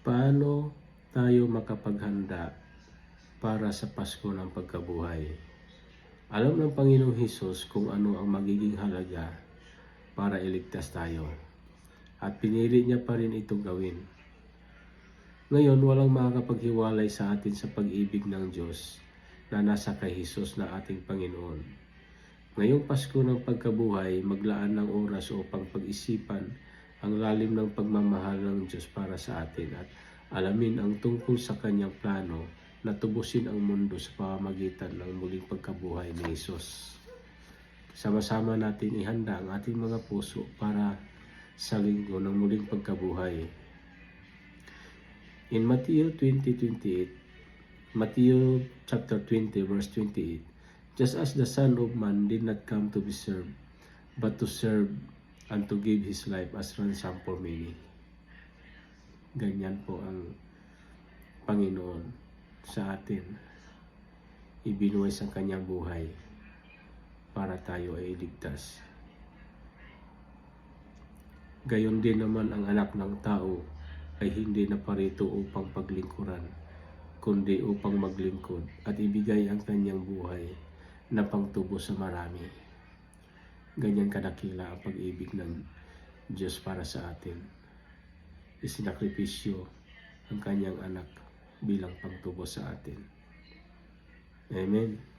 Paano tayo makapaghanda para sa Pasko ng pagkabuhay? Alam ng Panginoong Hesus kung ano ang magiging halaga para iligtas tayo. At pinili niya pa rin itong gawin. Ngayon, walang makakapaghiwalay sa atin sa pag-ibig ng Diyos na nasa kay Hesus na ating Panginoon. Ngayong Pasko ng pagkabuhay, maglaan ng oras upang pag-isipan ang lalim ng pagmamahal ng Diyos para sa atin at alamin ang tungkol sa kanyang plano na tubusin ang mundo sa pamamagitan ng muling pagkabuhay ni Jesus. Sama-sama natin ihanda ang ating mga puso para sa linggo ng muling pagkabuhay. In Matthew 20:28, Matthew chapter 20 verse 28, just as the Son of Man did not come to be served, but to serve and to give his life as ransom for many. Ganyan po ang Panginoon sa atin. Ibinuhay sa kanyang buhay para tayo ay iligtas. Gayon din naman ang anak ng tao ay hindi na parito upang paglingkuran, kundi upang maglingkod at ibigay ang kanyang buhay na pangtubo sa marami. Ganyan kadakila ang pag-ibig ng Diyos para sa atin. Isinakripisyo ang kanyang anak bilang pangtubo sa atin. Amen.